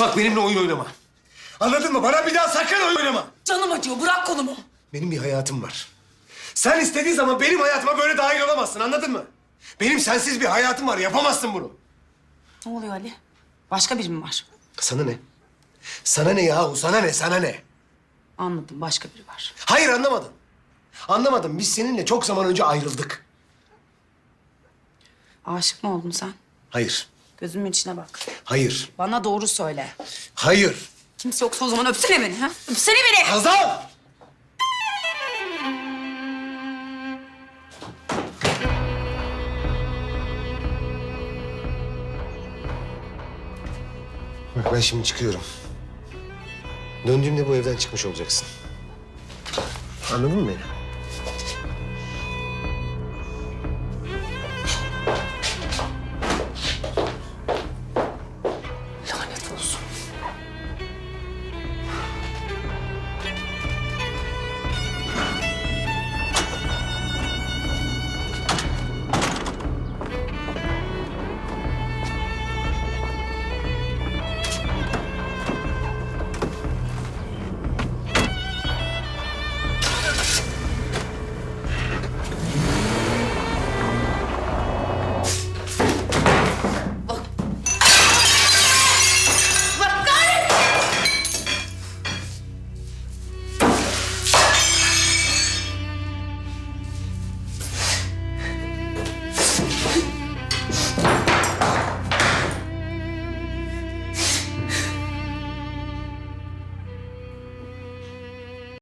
Bak benimle oyun oynama. Anladın mı? Bana bir daha sakın oyun oynama. Canım acıyor bırak kolumu. Benim bir hayatım var. Sen istediğin zaman benim hayatıma böyle dahil olamazsın anladın mı? Benim sensiz bir hayatım var yapamazsın bunu. Ne oluyor Ali? Başka biri mi var? Sana ne? Sana ne yahu sana ne sana ne? Anladım başka biri var. Hayır anlamadın. Anlamadım biz seninle çok zaman önce ayrıldık. Aşık mı oldun sen? Hayır. Gözümün içine bak. Hayır. Bana doğru söyle. Hayır. Kimse yoksa o zaman öpsene beni ha? Öpsene beni. Hazal! Bak ben şimdi çıkıyorum. Döndüğümde bu evden çıkmış olacaksın. Anladın mı beni?